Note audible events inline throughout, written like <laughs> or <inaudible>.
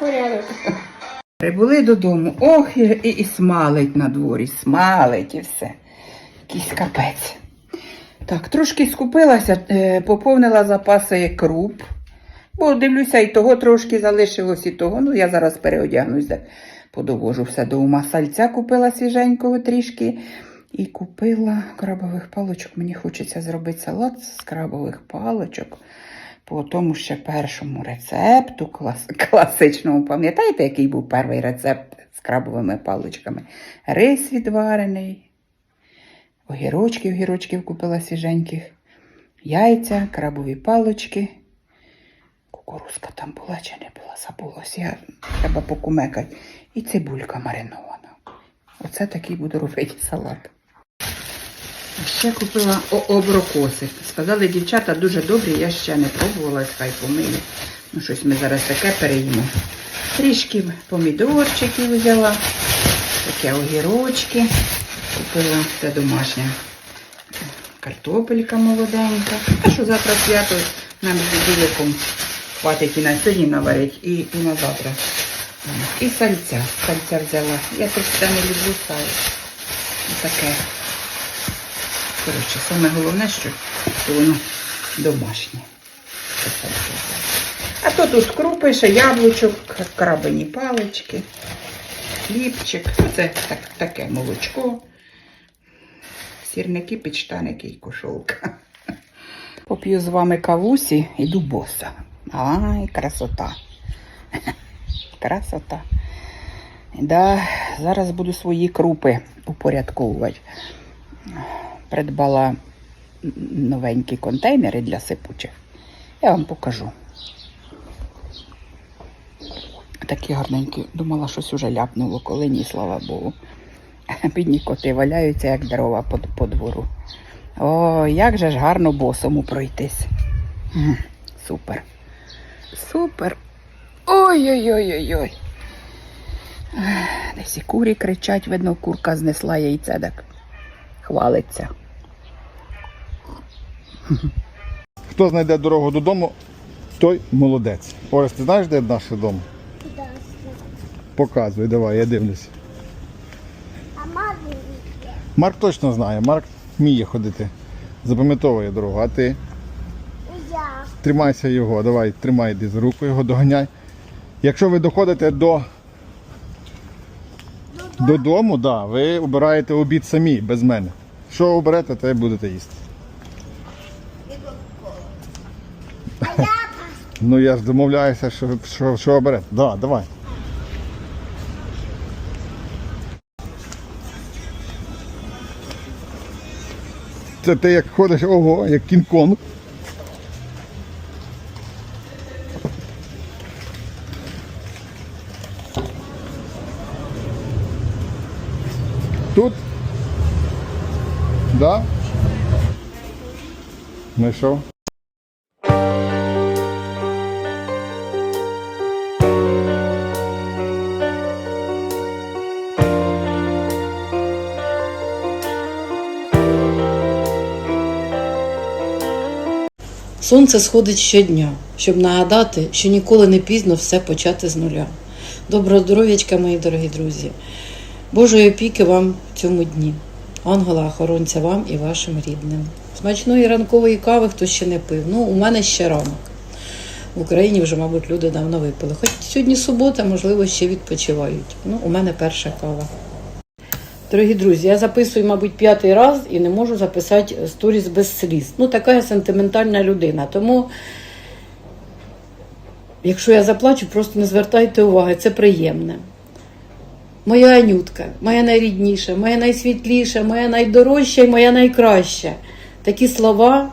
Порядок. Прибули додому. Ох, і, і, і смалить на дворі, смалить і все. Якийсь капець. Так, трошки скупилася, е, поповнила запаси круп. Бо дивлюся, і того трошки залишилось, і того. Ну, я зараз переодягнуся, подовожу все до ума. Сальця купила свіженького трішки. І купила крабових паличок. Мені хочеться зробити салат з крабових паличок. По тому ще першому рецепту, клас, класичному. Пам'ятаєте, який був перший рецепт з крабовими паличками? Рис відварений, огірочків, огірочків купила свіженьких, яйця, крабові палички. Кукурузка там була чи не була, забулось. Я треба покумекати. І цибулька маринована. Оце такий буду робити салат. Ще купила оброкоси. Сказали, дівчата дуже добрі, я ще не пробувала, хай помию. Ну, щось ми зараз таке переїмо. Трішки помідорчиків взяла, таке огірочки. Купила це домашнє. Картопелька молоденька. А що завтра свято нам з біликом хватить і на сьогодні наварить, і, і на завтра. І сальця. Сальця взяла. Я це не люблю сало. Таке. Коротше, саме головне, що воно домашнє. А то тут крупи, ще яблучок, крабині палички, хлібчик. Це так, таке молочко. Сірники, підштаники і кошолка. Поп'ю з вами кавусі, іду боса. Ай, красота. Красота. Да, зараз буду свої крупи упорядковувати. Придбала новенькі контейнери для сипучих. Я вам покажу. Такі гарненькі. Думала, щось уже ляпнуло, коли ні, слава Богу. <laughs> Бідні коти валяються, як дрова по, по двору. О, як же ж гарно босому пройтись. Супер. Супер. Ой-ой-ой-ой-ой. Десь і курі кричать, видно, курка знесла яйце, так хвалиться. Хто знайде дорогу додому, той молодець. Орес, ти знаєш, де наш дом? Показуй, давай, я дивлюсь. А мамі Марк точно знає, Марк вміє ходити. Запам'ятовує дорогу, а ти я. тримайся його, давай, тримай йди за руку його, доганяй. Якщо ви доходите до додому, да, ви обираєте обід самі, без мене. Що оберете, те будете їсти. Ну я ж домовляюся, що, що, що оберете. Да, давай. Це ти як ходиш, ого, як Кінг-Конг. Тут? Да? Знайшов? Сонце сходить щодня, щоб нагадати, що ніколи не пізно все почати з нуля. Доброго здоров'ячка, мої дорогі друзі. Божої опіки вам в цьому дні. Ангела охоронця вам і вашим рідним. Смачної ранкової кави хто ще не пив. Ну, у мене ще ранок. В Україні вже, мабуть, люди давно випили. Хоч сьогодні субота, можливо, ще відпочивають. Ну, у мене перша кава. Дорогі друзі, я записую, мабуть, п'ятий раз і не можу записати сторіс без сліз. Ну, така я сентиментальна людина. Тому, якщо я заплачу, просто не звертайте уваги, це приємне. Моя Анютка, моя найрідніша, моя найсвітліша, моя найдорожча і моя найкраща. Такі слова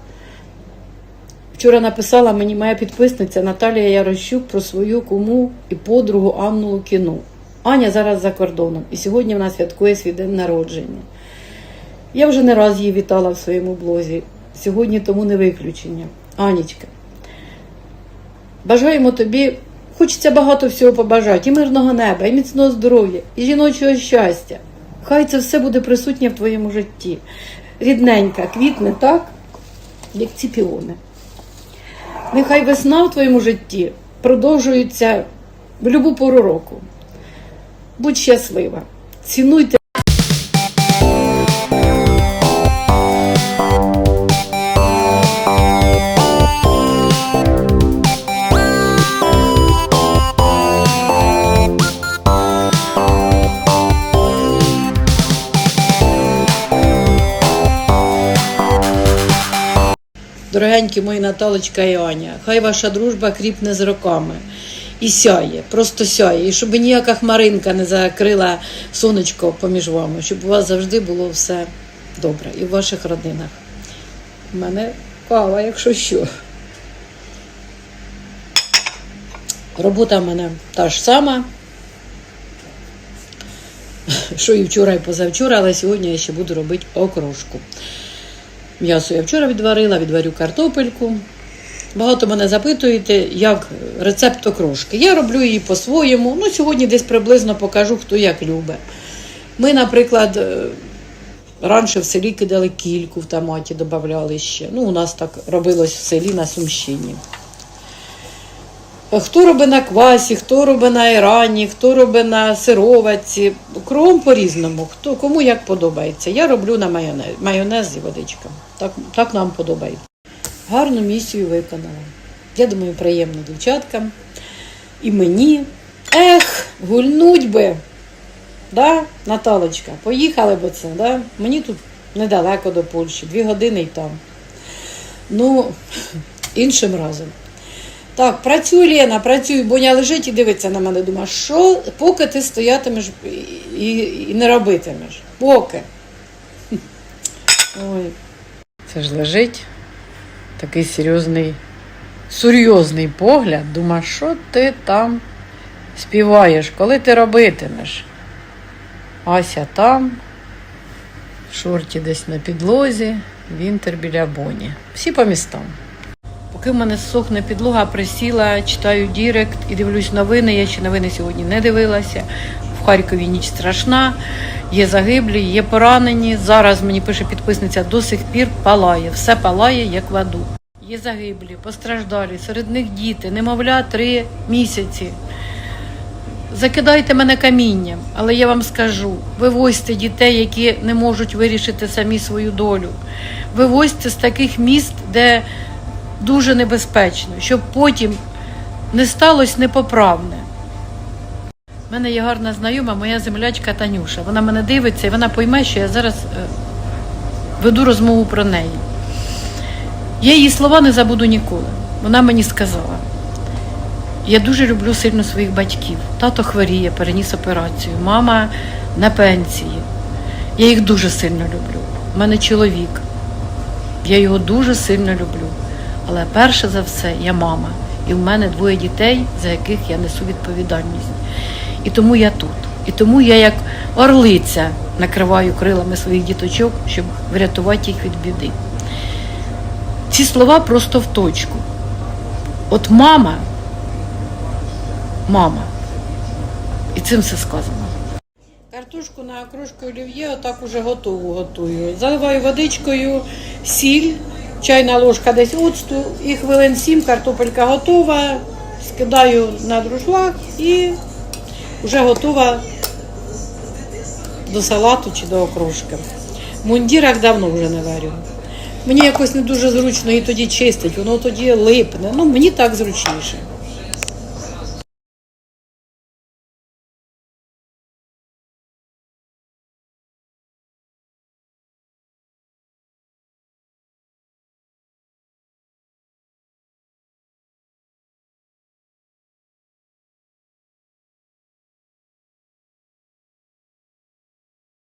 вчора написала мені моя підписниця Наталія Ярощук про свою куму і подругу Анну Лукіну. Аня зараз за кордоном, і сьогодні вона святкує свій день народження. Я вже не раз її вітала в своєму блозі. Сьогодні тому не виключення. Анічка, бажаємо тобі, хочеться багато всього побажати, і мирного неба, і міцного здоров'я, і жіночого щастя. Хай це все буде присутнє в твоєму житті. Рідненька, квітне так, як ці піони. Нехай весна в твоєму житті продовжується в будь-яку пору року. Будь щаслива. Цінуйте. Дорогенькі мої Наталочка і Аня, хай ваша дружба кріпне з роками і сяє, просто сяє. І щоб ніяка хмаринка не закрила сонечко поміж вами, щоб у вас завжди було все добре і в ваших родинах. У мене кава, якщо що. Робота в мене та ж сама. Що і вчора, і позавчора, але сьогодні я ще буду робити окрошку. М'ясо я вчора відварила, відварю картопельку. Багато мене запитуєте, як рецепт окрошки. Я роблю її по-своєму. Ну, сьогодні десь приблизно покажу, хто як любить. Ми, наприклад, е, раніше в селі кидали кільку в томаті, додавали ще. Ну, у нас так робилось в селі на Сумщині. Хто робить на квасі, хто робить на ірані, хто робить на сироватці. Кром по-різному, хто, кому як подобається. Я роблю на майонез, майонез і водичка. Так, так нам подобається. Гарну місію виконала. Я думаю, приємно дівчаткам. І мені. Ех, гульнуть би. Да, Наталочка, поїхали би це, да? Мені тут недалеко до Польщі, дві години і там. Ну, <laughs> іншим разом. Так, працюй, Лена, працюй, Боня лежить і дивиться на мене. Думає, що поки ти стоятимеш і, і, не робитимеш. Поки. Ой. Це ж лежить такий серйозний, серйозний погляд. Думає, що ти там співаєш, коли ти робитимеш? Ася там, шорті десь на підлозі, вінтер біля боні. Всі по містам. Поки в мене сохне підлога, присіла, читаю Дірект і дивлюсь новини. Я ще новини сьогодні не дивилася. В Харкові ніч страшна, є загиблі, є поранені. Зараз мені пише підписниця, до сих пір палає, все палає, як в аду. Є загиблі, постраждалі, серед них діти, немовля три місяці. Закидайте мене камінням, але я вам скажу: вивозьте дітей, які не можуть вирішити самі свою долю. Вивозьте з таких міст, де дуже небезпечно, щоб потім не сталося непоправне. У мене є гарна знайома, моя землячка Танюша. Вона мене дивиться і вона пойме, що я зараз е, веду розмову про неї. Я її слова не забуду ніколи. Вона мені сказала: я дуже люблю сильно своїх батьків. Тато хворіє, переніс операцію, мама на пенсії. Я їх дуже сильно люблю. У мене чоловік. Я його дуже сильно люблю. Але перше за все я мама. І в мене двоє дітей, за яких я несу відповідальність. І тому я тут. І тому я як орлиця накриваю крилами своїх діточок, щоб врятувати їх від біди. Ці слова просто в точку. От мама, мама. І цим все сказано. Картошку на окрошку олів'є отак уже готову готую. Заливаю водичкою, сіль, чайна ложка десь оцту і хвилин сім картопелька готова. Скидаю на дружлак і вже готова до салату чи до окрошки. В мундірах давно вже не варю. Мені якось не дуже зручно і тоді чистить, воно тоді липне. Ну, мені так зручніше.